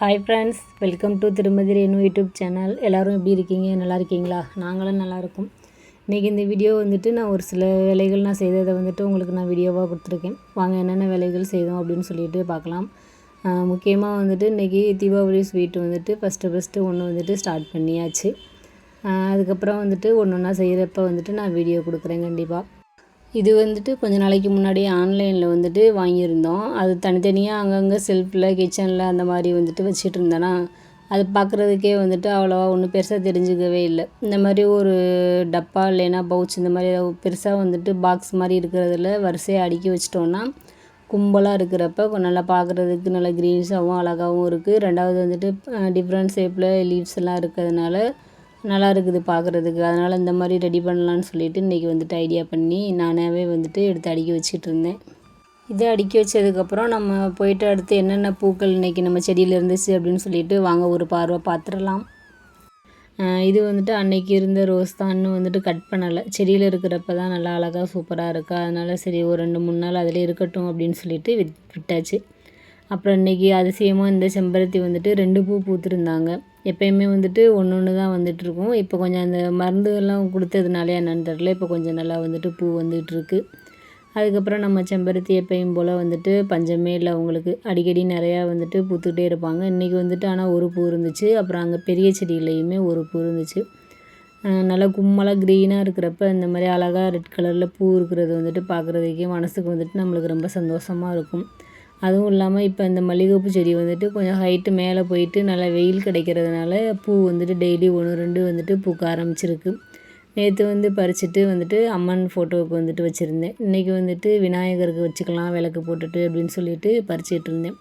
Hi friends welcome to திருமதி Renu YouTube channel எல்லோரும் எப்படி இருக்கீங்க? நல்லா இருக்கீங்களா? நாங்களும் நல்லாயிருக்கும் இன்றைக்கி இந்த வீடியோ வந்துட்டு நான் ஒரு சில வேலைகள் நான் செய்ததை வந்துட்டு உங்களுக்கு நான் வீடியோவாக கொடுத்துருக்கேன். வாங்க என்னென்ன வேலைகள் செய்தோம் அப்படின்னு சொல்லிட்டு பார்க்கலாம். முக்கியமாக வந்துட்டு இன்றைக்கி தீபாவளி ஸ்வீட் வந்துட்டு ஃபஸ்ட்டு ஃபஸ்ட்டு ஒன்று வந்துட்டு ஸ்டார்ட் பண்ணியாச்சு. அதுக்கப்புறம் வந்துட்டு ஒன்று ஒன்றா செய்கிறப்ப வந்துட்டு நான் வீடியோ கொடுக்குறேன் கண்டிப்பாக இது வந்துட்டு கொஞ்ச நாளைக்கு முன்னாடி ஆன்லைனில் வந்துட்டு வாங்கியிருந்தோம். அது தனித்தனியாக அங்கங்கே செல்ஃபில் கிச்சனில் அந்த மாதிரி வந்துட்டு வச்சுட்டு இருந்தேனா அது பார்க்குறதுக்கே வந்துட்டு அவ்வளோவா ஒன்றும் பெருசாக தெரிஞ்சுக்கவே இல்லை. இந்த மாதிரி ஒரு டப்பா இல்லைன்னா பவுச் இந்த மாதிரி பெருசாக வந்துட்டு பாக்ஸ் மாதிரி இருக்கிறதுல வரிசையாக அடுக்கி வச்சிட்டோன்னா கும்பலாக இருக்கிறப்ப நல்லா பார்க்குறதுக்கு நல்லா க்ரீன்ஸாகவும் அழகாகவும் இருக்குது ரெண்டாவது வந்துட்டு டிஃப்ரெண்ட் ஷேப்பில் லீவ்ஸ் எல்லாம் இருக்கிறதுனால நல்லா இருக்குது பார்க்குறதுக்கு அதனால் இந்த மாதிரி ரெடி பண்ணலான்னு சொல்லிட்டு இன்றைக்கி வந்துட்டு ஐடியா பண்ணி நானாகவே வந்துட்டு எடுத்து அடுக்கி வச்சுட்டு இருந்தேன் இதை அடுக்கி வச்சதுக்கப்புறம் நம்ம போயிட்டு அடுத்து என்னென்ன பூக்கள் இன்றைக்கி நம்ம செடியில் இருந்துச்சு அப்படின்னு சொல்லிட்டு வாங்க ஒரு பார்வை பார்த்துடலாம் இது வந்துட்டு அன்னைக்கு இருந்த ரோஸ் தான். இன்னும் வந்துட்டு கட் பண்ணலை. செடியில் இருக்கிறப்ப தான் நல்லா அழகாக சூப்பராக இருக்கா. அதனால் சரி ஒரு ரெண்டு மூணு நாள் அதிலே இருக்கட்டும் அப்படின்னு சொல்லிட்டு விட் விட்டாச்சு. அப்புறம் இன்றைக்கி அதிசயமாக இந்த செம்பருத்தி வந்துட்டு ரெண்டு பூ பூத்துருந்தாங்க. எப்பயுமே வந்துட்டு ஒன்று ஒன்று தான் வந்துட்டுருக்கும். இப்போ கொஞ்சம் அந்த மருந்துகள்லாம் கொடுத்ததுனாலே என்னென்னு தெரில இப்போ கொஞ்சம் நல்லா வந்துட்டு பூ வந்துட்டுருக்கு. அதுக்கப்புறம் நம்ம செம்பருத்தி எப்பயும் போல் வந்துட்டு பஞ்சமே இல்லை அவங்களுக்கு. அடிக்கடி நிறையா வந்துட்டு பூத்துக்கிட்டே இருப்பாங்க. இன்றைக்கி வந்துட்டு ஆனால் ஒரு பூ இருந்துச்சு. அப்புறம் அங்கே பெரிய செடியிலையுமே ஒரு பூ இருந்துச்சு. நல்லா கும்மலாக க்ரீனாக இருக்கிறப்ப இந்த மாதிரி அழகாக ரெட் கலரில் பூ இருக்கிறது வந்துட்டு பார்க்குறதுக்கே மனசுக்கு வந்துட்டு நம்மளுக்கு ரொம்ப சந்தோஷமாக இருக்கும். அதுவும் இல்லாமல் இப்போ இந்த மல்லிகைப்பூ செடி வந்துட்டு கொஞ்சம் ஹைட்டு மேலே போயிட்டு நல்லா வெயில் கிடைக்கிறதுனால பூ வந்துட்டு டெய்லி ஒன்று ரெண்டு வந்துட்டு பூக்க ஆரம்பிச்சிருக்கு. நேற்று வந்து பறிச்சுட்டு வந்துட்டு அம்மன் ஃபோட்டோவுக்கு வந்துட்டு வச்சுருந்தேன். இன்றைக்கி வந்துட்டு விநாயகருக்கு வச்சுக்கலாம் விளக்கு போட்டுட்டு அப்படின்னு சொல்லிட்டு பறிச்சிட்டு இருந்தேன்.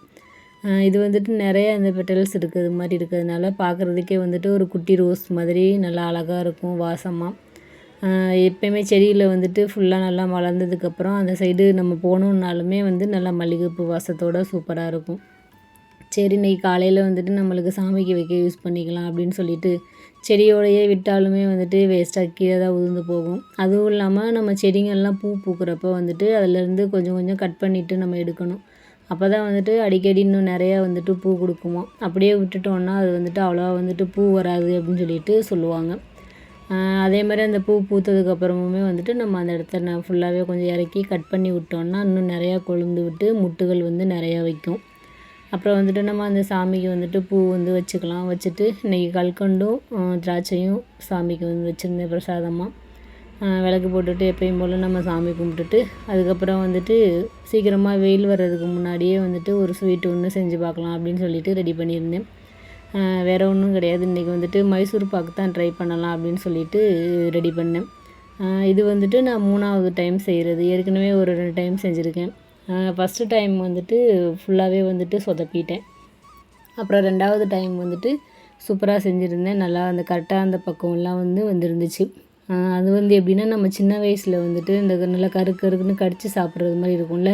இது வந்துட்டு நிறைய அந்த பெட்டல்ஸ் இருக்கிறது மாதிரி இருக்கிறதுனால பார்க்குறதுக்கே வந்துட்டு ஒரு குட்டி ரோஸ் மாதிரி நல்லா அழகாக இருக்கும் வாசமாக எப்பயுமே செடியில் வந்துட்டு ஃபுல்லாக நல்லா வளர்ந்ததுக்கப்புறம் அந்த சைடு நம்ம போனோம்னாலுமே வந்து நல்லா மல்லிகைப்பூ வாசத்தோடு சூப்பராக இருக்கும். சரி இன்னைக்கு காலையில் வந்துட்டு நம்மளுக்கு சாமிக்கு வைக்க யூஸ் பண்ணிக்கலாம் அப்படின்னு சொல்லிட்டு செடியோடையே விட்டாலுமே வந்துட்டு வேஸ்ட்டாக கீழே தான் உதிர்ந்து போகும். அதுவும் இல்லாமல் நம்ம செடிங்கள்லாம் பூ பூக்குறப்ப வந்துட்டு அதுலேருந்து கொஞ்சம் கொஞ்சம் கட் பண்ணிவிட்டு நம்ம எடுக்கணும். அப்போ தான் வந்துட்டு அடிக்கடி இன்னும் நிறையா வந்துட்டு பூ கொடுக்குமா. அப்படியே விட்டுட்டோன்னா அது வந்துட்டு அவ்வளோவா வந்துட்டு பூ வராது அப்படின்னு சொல்லிட்டு சொல்லுவாங்க. அதே மாதிரி அந்த பூ பூத்ததுக்கு அப்புறமுமே வந்துட்டு நம்ம அந்த இடத்த நான் ஃபுல்லாகவே கொஞ்சம் இறக்கி கட் பண்ணி விட்டோம்னா இன்னும் நிறையா கொழுந்து விட்டு முட்டுகள் வந்து நிறையா வைக்கும். அப்புறம் வந்துட்டு நம்ம அந்த சாமிக்கு வந்துட்டு பூ வந்து வச்சுக்கலாம். வச்சுட்டு இன்றைக்கி கல்கண்டும் திராட்சையும் சாமிக்கு வந்து வச்சுருந்தேன் பிரசாதமாக விளக்கு போட்டுட்டு எப்பயும் போல் நம்ம சாமி கும்பிட்டுட்டு அதுக்கப்புறம் வந்துட்டு சீக்கிரமாக வெயில் வர்றதுக்கு முன்னாடியே வந்துட்டு ஒரு ஸ்வீட் ஒன்று செஞ்சு பார்க்கலாம் அப்படின்னு சொல்லிட்டு ரெடி பண்ணியிருந்தேன். வேறு ஒன்றும் கிடையாது. இன்றைக்கி வந்துட்டு மைசூர் பாக்கு தான் ட்ரை பண்ணலாம் அப்படின்னு சொல்லிட்டு ரெடி பண்ணேன். இது வந்துட்டு நான் மூணாவது டைம் செய்கிறது ஏற்கனவே ஒரு ரெண்டு டைம் செஞ்சுருக்கேன். ஃபஸ்ட்டு டைம் வந்துட்டு ஃபுல்லாகவே வந்துட்டு சொதப்பிட்டேன். அப்புறம் ரெண்டாவது டைம் வந்துட்டு சூப்பராக செஞ்சுருந்தேன். நல்லா அந்த கரெக்டாக அந்த பக்கம்லாம் வந்து வந்துருந்துச்சு. அது வந்து எப்படின்னா நம்ம சின்ன வயசில் வந்துட்டு இந்த நல்லா கரு கருக்குன்னு கடித்து சாப்பிட்றது மாதிரி இருக்கும்ல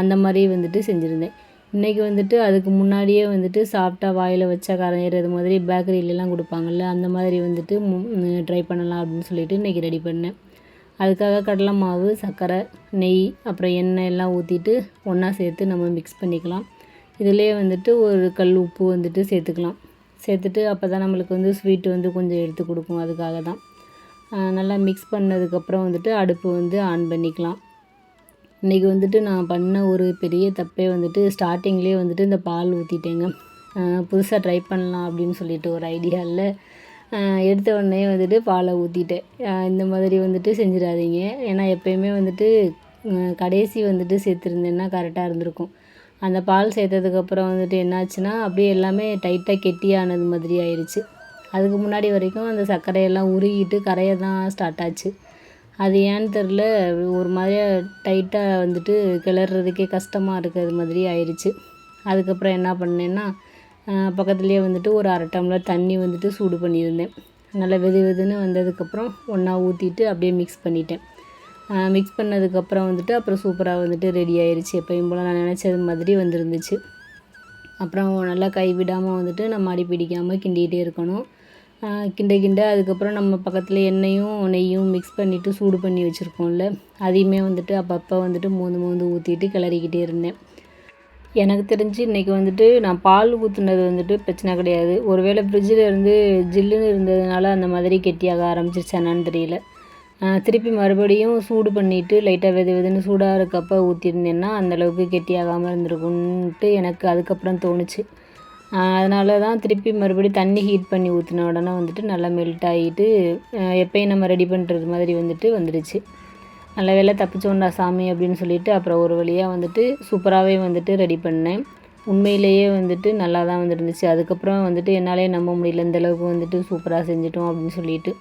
அந்த மாதிரி வந்துட்டு செஞ்சுருந்தேன். இன்றைக்கி வந்துட்டு அதுக்கு முன்னாடியே வந்துட்டு சாப்பிட்டா வாயில் வச்சா கரையிறது மாதிரி பேக்கரியிலலாம் கொடுப்பாங்கல்ல அந்த மாதிரி வந்துட்டு ட்ரை பண்ணலாம் அப்படின்னு சொல்லிட்டு இன்றைக்கி ரெடி பண்ணேன். அதுக்காக கடலை மாவு சர்க்கரை நெய் அப்புறம் எண்ணெய் எல்லாம் ஊற்றிட்டு ஒன்றா சேர்த்து நம்ம மிக்ஸ் பண்ணிக்கலாம். இதிலே வந்துட்டு ஒரு கல் உப்பு வந்துட்டு சேர்த்துக்கலாம். சேர்த்துட்டு அப்போ தான் நம்மளுக்கு வந்து ஸ்வீட் வந்து கொஞ்சம் எடுத்து கொடுக்கும் அதுக்காக தான் நல்லா மிக்ஸ் பண்ணதுக்கப்புறம் வந்துட்டு அடுப்பு வந்து ஆன் பண்ணிக்கலாம். இன்றைக்கி வந்துட்டு நான் பண்ண ஒரு பெரிய தப்பே வந்துட்டு ஸ்டார்டிங்லேயே வந்துட்டு இந்த பால் ஊற்றிட்டேங்க புதுசாக ட்ரை பண்ணலாம் அப்படின்னு சொல்லிட்டு ஒரு ஐடியாவில் எடுத்த உடனே வந்துட்டு பாலை ஊற்றிட்டேன் இந்த மாதிரி வந்துட்டு செஞ்சிடாதீங்க. ஏன்னா எப்பயுமே வந்துட்டு கடைசி வந்துட்டு சேர்த்துருந்தேன்னா கரெக்டாக இருந்திருக்கும். அந்த பால் சேர்த்ததுக்கப்புறம் வந்துட்டு என்னாச்சுன்னா அப்படியே எல்லாமே டைட்டாக கெட்டியானது மாதிரி ஆயிடுச்சு அதுக்கு முன்னாடி வரைக்கும் அந்த சர்க்கரையெல்லாம் உருகிட்டு கரைய தான் ஸ்டார்ட் ஆச்சு. அது ஏன்னு தெரில ஒரு மாதிரியா டைட்டாக வந்துட்டு கிளறதுக்கே கஷ்டமாக இருக்கிறது மாதிரி ஆயிடுச்சு அதுக்கப்புறம் என்ன பண்ணேன்னா பக்கத்துலேயே வந்துட்டு ஒரு அரை டம்ளர் தண்ணி வந்துட்டு சூடு பண்ணியிருந்தேன். நல்லா வெது வெதுன்னு வந்ததுக்கப்புறம் ஒன்றா ஊற்றிட்டு அப்படியே மிக்ஸ் பண்ணிட்டேன். மிக்ஸ் பண்ணதுக்கப்புறம் வந்துட்டு அப்புறம் சூப்பராக வந்துட்டு ரெடி ஆயிடுச்சு எப்பயும் போல் நான் நினச்சது மாதிரி வந்துருந்துச்சு. அப்புறம் நல்லா கை விடாமல் வந்துட்டு நம்ம அடி பிடிக்காமல் கிண்டிகிட்டே இருக்கணும். கிண்ட கிண்ட அதுக்கப்புறம் நம்ம பக்கத்தில் எண்ணெயும் நெய்யும் மிக்ஸ் பண்ணிவிட்டு சூடு பண்ணி வச்சுருக்கோம்ல அதையுமே வந்துட்டு அப்பப்போ வந்துட்டு மோந்து மோந்து ஊற்றிட்டு கிளறிக்கிட்டே இருந்தேன். எனக்கு தெரிஞ்சு இன்றைக்கி வந்துட்டு நான் பால் ஊற்றுனது வந்துட்டு பிரச்சனை கிடையாது. ஒருவேளை ஃப்ரிட்ஜில் இருந்து ஜில்லுன்னு இருந்ததுனால அந்த மாதிரி கெட்டியாக ஆரம்பிச்சிருச்சானான்னு தெரியல. திருப்பி மறுபடியும் சூடு பண்ணிவிட்டு லைட்டாக வெது வெதுன்னு சூடாக இருக்கப்போ ஊற்றிருந்தேன்னா அந்தளவுக்கு கெட்டியாகாமல் இருந்திருக்குன்ட்டு எனக்கு அதுக்கப்புறம் தோணுச்சு. அதனால தான் திருப்பி மறுபடியும் தண்ணி ஹீட் பண்ணி ஊற்றின உடனே வந்துட்டு நல்லா மெல்ட் ஆகிட்டு எப்பயும் நம்ம ரெடி பண்ணுறது மாதிரி வந்துட்டு வந்துடுச்சு நல்ல வேலை தப்பிச்சோண்டா சாமி அப்படின்னு சொல்லிட்டு அப்புறம் ஒரு வழியாக வந்துட்டு சூப்பராகவே வந்துட்டு ரெடி பண்ணேன். உண்மையிலேயே வந்துட்டு நல்லா தான் வந்துருந்துச்சு. அதுக்கப்புறம் வந்துட்டு என்னாலே நம்ப முடியல இந்தளவுக்கு வந்துட்டு சூப்பராக செஞ்சிட்டோம் அப்படின்னு சொல்லிட்டு.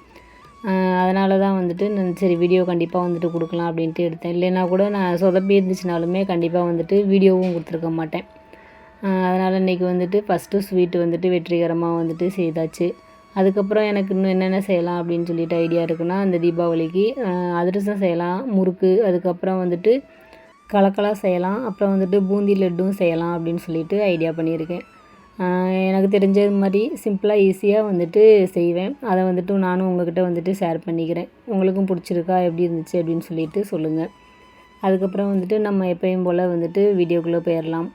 அதனால தான் வந்துட்டு நான் சரி வீடியோ கண்டிப்பாக வந்துட்டு கொடுக்கலாம் அப்படின்ட்டு எடுத்தேன். இல்லைன்னா கூட நான் சொதப்பி இருந்துச்சுனாலுமே கண்டிப்பாக வந்துட்டு வீடியோவும் கொடுத்துருக்க மாட்டேன். அதனால் இன்றைக்கி வந்துட்டு ஃபஸ்ட்டு ஸ்வீட்டு வந்துட்டு வெற்றிகரமாக வந்துட்டு செய்தாச்சு. அதுக்கப்புறம் எனக்கு இன்னும் என்னென்ன செய்யலாம் அப்படின்னு சொல்லிட்டு ஐடியா இருக்குன்னா அந்த தீபாவளிக்கு அதிரசம் செய்யலாம் முறுக்கு அதுக்கப்புறம் வந்துட்டு கலக்கலா செய்யலாம் அப்புறம் வந்துட்டு பூந்தி லட்டும் செய்யலாம் அப்படின்னு சொல்லிட்டு ஐடியா பண்ணியிருக்கேன். எனக்கு தெரிஞ்சது மாதிரி சிம்பிளாக ஈஸியாக வந்துட்டு செய்வேன். அதை வந்துட்டு நானும் உங்கள்கிட்ட வந்துட்டு ஷேர் பண்ணிக்கிறேன். உங்களுக்கும் பிடிச்சிருக்கா எப்படி இருந்துச்சு அப்படின்னு சொல்லிட்டு சொல்லுங்கள் அதுக்கப்புறம் வந்துட்டு நம்ம எப்பயும் போல் வந்துட்டு வீடியோக்குள்ளே போயிடலாம்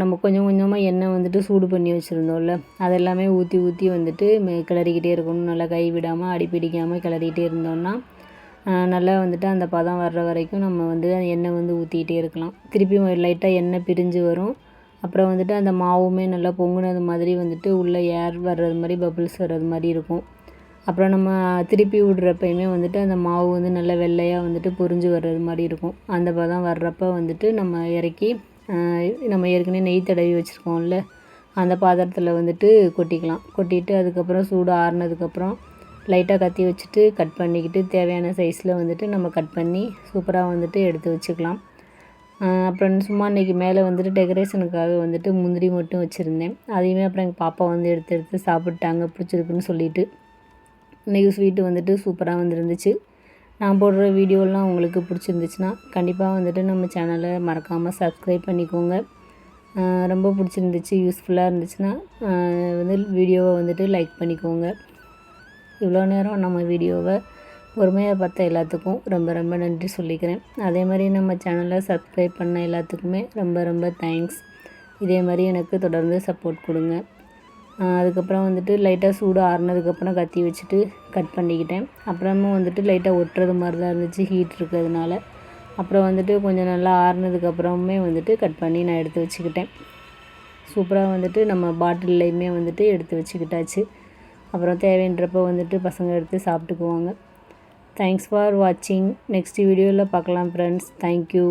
நம்ம கொஞ்சம் கொஞ்சமாக எண்ணெய் வந்துட்டு சூடு பண்ணி வச்சுருந்தோம்ல. அதெல்லாமே ஊற்றி ஊற்றி வந்துட்டு கிளறிக்கிட்டே இருக்கணும். நல்லா கை விடாமல் அடி பிடிக்காமல் கிளறிக்கிட்டே இருந்தோம்னா நல்லா வந்துட்டு அந்த பதம் வர்ற வரைக்கும் நம்ம வந்து எண்ணெய் வந்து ஊற்றிக்கிட்டே இருக்கலாம். திருப்பி லைட்டாக எண்ணெய் பிரிஞ்சு வரும். அப்புறம் வந்துட்டு அந்த மாவுமே நல்லா பொங்குனது மாதிரி வந்துட்டு உள்ளே ஏர் வர்றது மாதிரி பபிள்ஸ் வர்றது மாதிரி இருக்கும். அப்புறம் நம்ம திருப்பி விட்றப்பயுமே வந்துட்டு அந்த மாவு வந்து நல்லா வெள்ளையாக வந்துட்டு பொரிஞ்சு வர்றது மாதிரி இருக்கும். அந்த பதம் வர்றப்போ வந்துட்டு நம்ம இறக்கி நம்ம ஏற்கனவே நெய் தடவி வச்சுருக்கோம்ல அந்த பாத்திரத்தில் வந்துட்டு கொட்டிக்கலாம். கொட்டிட்டு அதுக்கப்புறம் சூடு ஆறுனதுக்கப்புறம் லைட்டாக கத்தி வச்சுட்டு கட் பண்ணிக்கிட்டு தேவையான சைஸில் வந்துட்டு நம்ம கட் பண்ணி சூப்பராக வந்துட்டு எடுத்து வச்சுக்கலாம். அப்புறம் சும்மா இன்றைக்கி மேலே வந்துட்டு டெக்கரேஷனுக்காக வந்துட்டு முந்திரி மட்டும் வச்சுருந்தேன். அதையுமே அப்புறம் எங்கள் பாப்பா வந்து எடுத்து எடுத்து சாப்பிட்டாங்க பிடிச்சிருக்குன்னு சொல்லிட்டு. இன்றைக்கி ஸ்வீட்டு வந்துட்டு சூப்பராக வந்துருந்துச்சு. நான் போடுற வீடியோலாம் உங்களுக்கு பிடிச்சிருந்துச்சுன்னா கண்டிப்பாக வந்துட்டு நம்ம சேனலை மறக்காமல் சப்ஸ்கிரைப் பண்ணிக்கோங்க. ரொம்ப பிடிச்சிருந்துச்சு யூஸ்ஃபுல்லாக இருந்துச்சுன்னா வந்து வீடியோவை வந்துட்டு லைக் பண்ணிக்கோங்க. இவ்வளோ நேரம் நம்ம வீடியோவை பொறுமையாக பார்த்த எல்லாத்துக்கும் ரொம்ப ரொம்ப நன்றி சொல்லிக்கிறேன். அதே மாதிரி நம்ம சேனலை சப்ஸ்கிரைப் பண்ண எல்லாத்துக்குமே ரொம்ப ரொம்ப தேங்க்ஸ் இதே மாதிரி எனக்கு தொடர்ந்து சப்போர்ட் கொடுங்க. அதுக்கப்புறம் வந்துட்டு லைட்டாக சூடு ஆறுனதுக்கப்புறம் கத்தி வச்சுட்டு கட் பண்ணிக்கிட்டேன். அப்புறமும் வந்துட்டு லைட்டாக ஒட்டுறது மாதிரி தான் இருந்துச்சு ஹீட் இருக்கிறதுனால. அப்புறம் வந்துட்டு கொஞ்சம் நல்லா ஆறுனதுக்கப்புறமே வந்துட்டு கட் பண்ணி நான் எடுத்து வச்சுக்கிட்டேன். சூப்பராக வந்துட்டு நம்ம பாட்டில்லையுமே வந்துட்டு எடுத்து வச்சுக்கிட்டாச்சு. அப்புறம் தேவைன்றப்போ வந்துட்டு பசங்க எடுத்து சாப்பிட்டுக்குவாங்க. தேங்க்ஸ் ஃபார் வாட்சிங் நெக்ஸ்ட் வீடியோவில் பார்க்கலாம் ஃப்ரெண்ட்ஸ் தேங்க்யூ